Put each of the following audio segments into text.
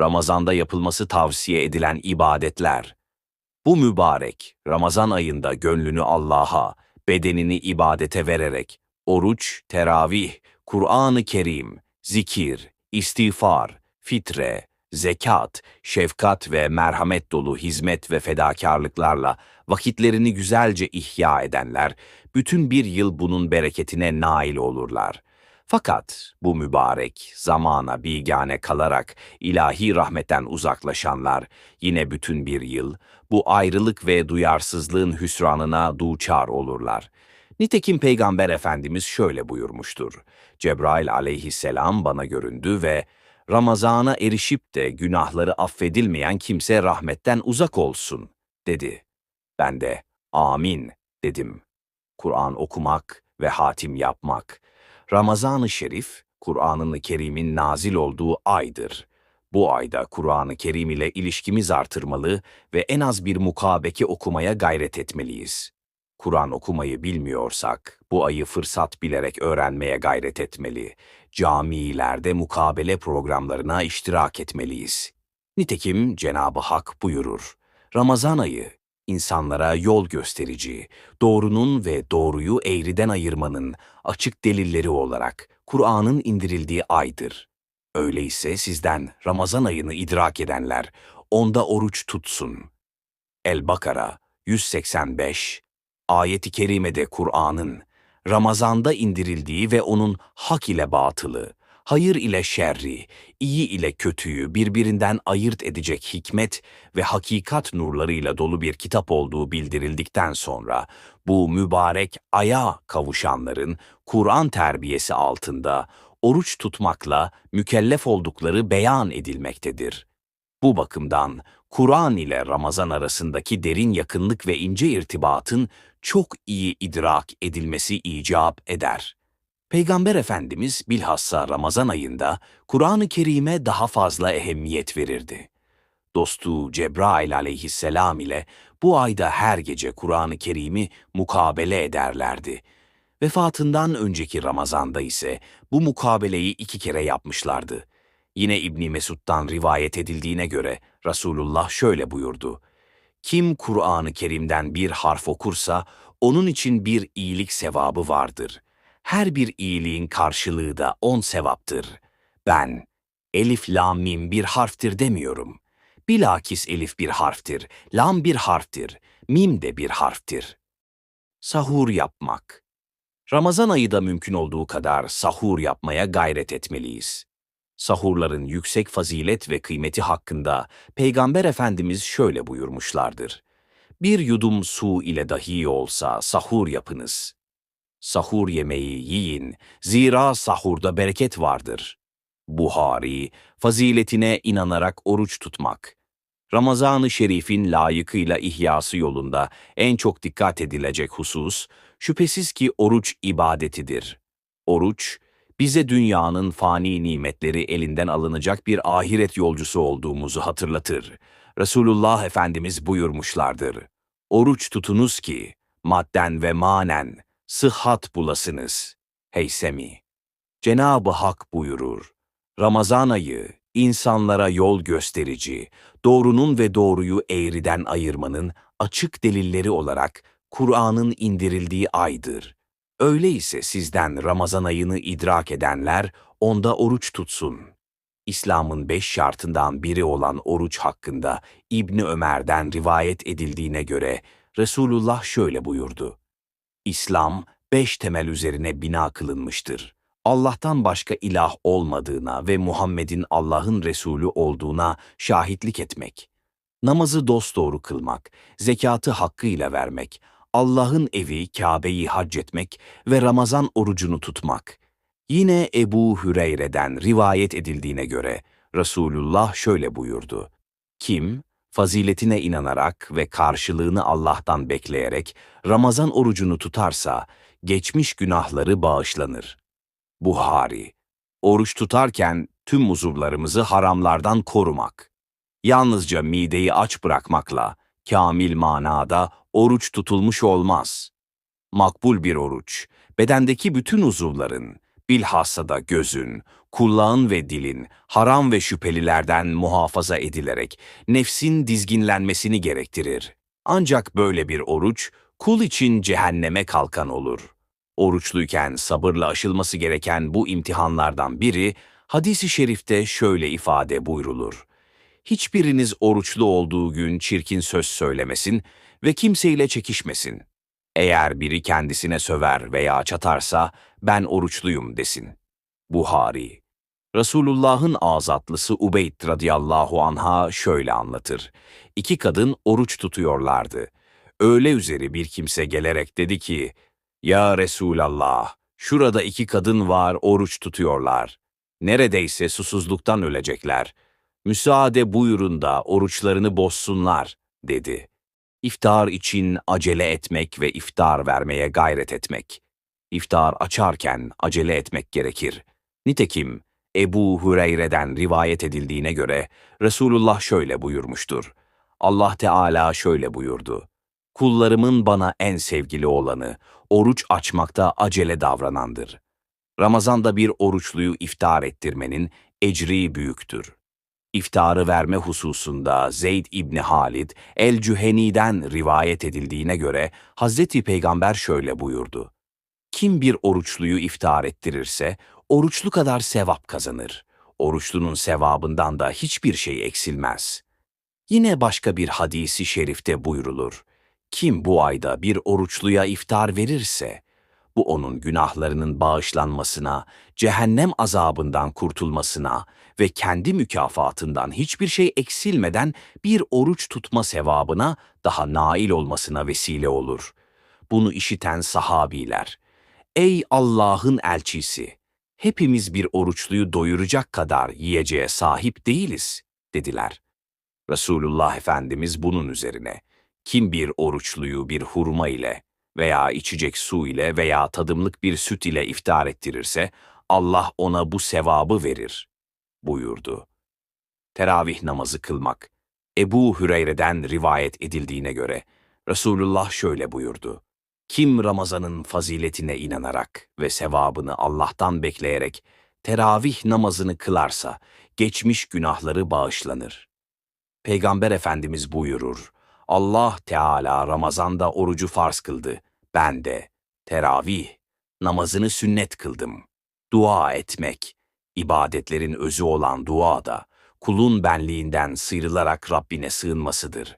Ramazanda yapılması tavsiye edilen ibadetler. Bu mübarek Ramazan ayında gönlünü Allah'a, bedenini ibadete vererek oruç, teravih, Kur'an-ı Kerim, zikir, istiğfar, fitre, zekat, şefkat ve merhamet dolu hizmet ve fedakarlıklarla vakitlerini güzelce ihya edenler, bütün bir yıl bunun bereketine nail olurlar. Fakat bu mübarek zamana bigane kalarak ilahi rahmetten uzaklaşanlar yine bütün bir yıl bu ayrılık ve duyarsızlığın hüsranına duçar olurlar. Nitekim Peygamber Efendimiz şöyle buyurmuştur. Cebrail aleyhisselam bana göründü ve Ramazana erişip de günahları affedilmeyen kimse rahmetten uzak olsun, dedi. Ben de amin dedim. Kur'an okumak ve hatim yapmak. Ramazan-ı Şerif, Kur'an-ı Kerim'in nazil olduğu aydır. Bu ayda Kur'an-ı Kerim ile ilişkimiz artırmalı ve en az bir mukabeke okumaya gayret etmeliyiz. Kur'an okumayı bilmiyorsak, bu ayı fırsat bilerek öğrenmeye gayret etmeli. Camilerde mukabele programlarına iştirak etmeliyiz. Nitekim Cenab-ı Hak buyurur. Ramazan ayı, insanlara yol gösterici, doğrunun ve doğruyu eğriden ayırmanın açık delilleri olarak Kur'an'ın indirildiği aydır. Öyleyse sizden Ramazan ayını idrak edenler onda oruç tutsun. El-Bakara 185 Ayet-i kerimede Kur'an'ın Ramazan'da indirildiği ve onun hak ile batılı, hayır ile şerri, iyi ile kötüyü birbirinden ayırt edecek hikmet ve hakikat nurlarıyla dolu bir kitap olduğu bildirildikten sonra bu mübarek aya kavuşanların Kur'an terbiyesi altında oruç tutmakla mükellef oldukları beyan edilmektedir. Bu bakımdan Kur'an ile Ramazan arasındaki derin yakınlık ve ince irtibatın çok iyi idrak edilmesi icap eder. Peygamber Efendimiz bilhassa Ramazan ayında Kur'an-ı Kerim'e daha fazla ehemmiyet verirdi. Dostu Cebrail aleyhisselam ile bu ayda her gece Kur'an-ı Kerim'i mukabele ederlerdi. Vefatından önceki Ramazan'da ise bu mukabeleyi iki kere yapmışlardı. Yine İbni Mesud'dan rivayet edildiğine göre Resulullah şöyle buyurdu. Kim Kur'an-ı Kerim'den bir harf okursa onun için bir iyilik sevabı vardır. Her bir iyiliğin karşılığı da on sevaptır. Ben elif, lam, mim bir harftir demiyorum. Bilakis elif bir harftir, lam bir harftir, mim de bir harftir. Sahur yapmak Ramazan ayı da mümkün olduğu kadar sahur yapmaya gayret etmeliyiz. Sahurların yüksek fazilet ve kıymeti hakkında Peygamber Efendimiz şöyle buyurmuşlardır. Bir yudum su ile dahi olsa sahur yapınız. Sahur yemeği yiyin, zira sahurda bereket vardır. Buhari, faziletine inanarak oruç tutmak. Ramazan-ı Şerif'in layıkıyla ihyası yolunda en çok dikkat edilecek husus, şüphesiz ki oruç ibadetidir. Oruç, bize dünyanın fani nimetleri elinden alınacak bir ahiret yolcusu olduğumuzu hatırlatır. Resulullah Efendimiz buyurmuşlardır. Oruç tutunuz ki, madden ve manen, sıhhat bulasınız. Heysemi. Cenab-ı Hak buyurur. Ramazan ayı, insanlara yol gösterici, doğrunun ve doğruyu eğriden ayırmanın açık delilleri olarak Kur'an'ın indirildiği aydır. Öyleyse sizden Ramazan ayını idrak edenler onda oruç tutsun. İslam'ın beş şartından biri olan oruç hakkında İbni Ömer'den rivayet edildiğine göre Resulullah şöyle buyurdu. İslam beş temel üzerine bina kılınmıştır. Allah'tan başka ilah olmadığına ve Muhammed'in Allah'ın Resulü olduğuna şahitlik etmek, namazı dosdoğru kılmak, zekatı hakkıyla vermek, Allah'ın evi Kabe'yi hac etmek ve Ramazan orucunu tutmak. Yine Ebu Hüreyre'den rivayet edildiğine göre Resulullah şöyle buyurdu. Kim, faziletine inanarak ve karşılığını Allah'tan bekleyerek Ramazan orucunu tutarsa, geçmiş günahları bağışlanır. Buhari, oruç tutarken tüm uzuvlarımızı haramlardan korumak. Yalnızca mideyi aç bırakmakla, kamil manada oruç tutulmuş olmaz. Makbul bir oruç, bedendeki bütün uzuvların, bilhassa da gözün, kulağın ve dilin haram ve şüphelilerden muhafaza edilerek nefsin dizginlenmesini gerektirir. Ancak böyle bir oruç kul için cehenneme kalkan olur. Oruçluyken sabırla aşılması gereken bu imtihanlardan biri hadisi şerifte şöyle ifade buyrulur. Hiçbiriniz oruçlu olduğu gün çirkin söz söylemesin ve kimseyle çekişmesin. Eğer biri kendisine söver veya çatarsa ben oruçluyum desin. Buhari Resulullah'ın azatlısı Ubeyd radıyallahu anha şöyle anlatır. İki kadın oruç tutuyorlardı. Öğle üzeri bir kimse gelerek dedi ki, Ya Resulallah, şurada iki kadın var oruç tutuyorlar. Neredeyse susuzluktan ölecekler. Müsaade buyurun da oruçlarını bozsunlar, dedi. İftar için acele etmek ve iftar vermeye gayret etmek. İftar açarken acele etmek gerekir. Nitekim Ebu Hureyre'den rivayet edildiğine göre Resulullah şöyle buyurmuştur. Allah Teala şöyle buyurdu. Kullarımın bana en sevgili olanı, oruç açmakta acele davranandır. Ramazanda bir oruçluyu iftar ettirmenin ecri büyüktür. İftarı verme hususunda Zeyd İbni Halid el-Cüheni'den rivayet edildiğine göre Hazreti Peygamber şöyle buyurdu. Kim bir oruçluyu iftar ettirirse oruçlu kadar sevap kazanır. Oruçlunun sevabından da hiçbir şey eksilmez. Yine başka bir hadisi şerifte buyrulur. Kim bu ayda bir oruçluya iftar verirse, bu onun günahlarının bağışlanmasına, cehennem azabından kurtulmasına ve kendi mükafatından hiçbir şey eksilmeden bir oruç tutma sevabına daha nail olmasına vesile olur. Bunu işiten sahabiler, Ey Allah'ın elçisi! Hepimiz bir oruçluyu doyuracak kadar yiyeceğe sahip değiliz, dediler. Resulullah Efendimiz bunun üzerine, kim bir oruçluyu bir hurma ile veya içecek su ile veya tadımlık bir süt ile iftar ettirirse, Allah ona bu sevabı verir, buyurdu. Teravih namazı kılmak, Ebu Hüreyre'den rivayet edildiğine göre, Resulullah şöyle buyurdu. Kim Ramazan'ın faziletine inanarak ve sevabını Allah'tan bekleyerek teravih namazını kılarsa geçmiş günahları bağışlanır. Peygamber Efendimiz buyurur, Allah Teala Ramazan'da orucu farz kıldı. Ben de teravih namazını sünnet kıldım. Dua etmek, ibadetlerin özü olan dua da kulun benliğinden sıyrılarak Rabbine sığınmasıdır.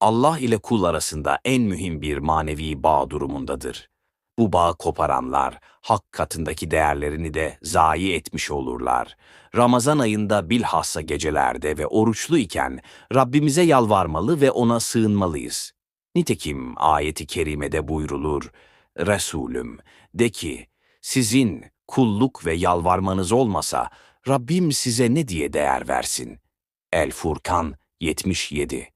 Allah ile kul arasında en mühim bir manevi bağ durumundadır. Bu bağı koparanlar, hak katındaki değerlerini de zayi etmiş olurlar. Ramazan ayında bilhassa gecelerde ve oruçlu iken Rabbimize yalvarmalı ve ona sığınmalıyız. Nitekim ayeti kerimede buyrulur, Resulüm, de ki, sizin kulluk ve yalvarmanız olmasa Rabbim size ne diye değer versin? El Furkan 77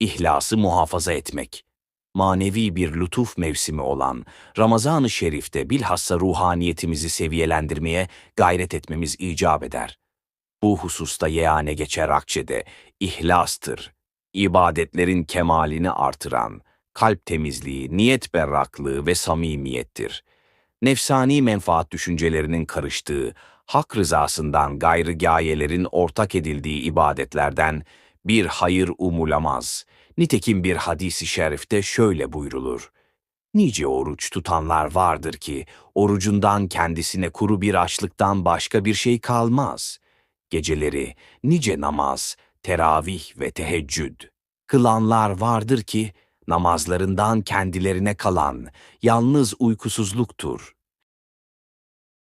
İhlası muhafaza etmek manevi bir lütuf mevsimi olan Ramazan-ı Şerif'te bilhassa ruhaniyetimizi seviyelendirmeye gayret etmemiz icap eder. Bu hususta yeane geçer akçede ihlastır. İbadetlerin kemalini artıran, kalp temizliği, niyet berraklığı ve samimiyettir. Nefsani menfaat düşüncelerinin karıştığı, hak rızasından gayrı gayelerin ortak edildiği ibadetlerden bir hayır umulamaz.'' Nitekim bir hadisi şerifte şöyle buyrulur. Nice oruç tutanlar vardır ki orucundan kendisine kuru bir açlıktan başka bir şey kalmaz. Geceleri nice namaz, teravih ve teheccüd. Kılanlar vardır ki namazlarından kendilerine kalan yalnız uykusuzluktur.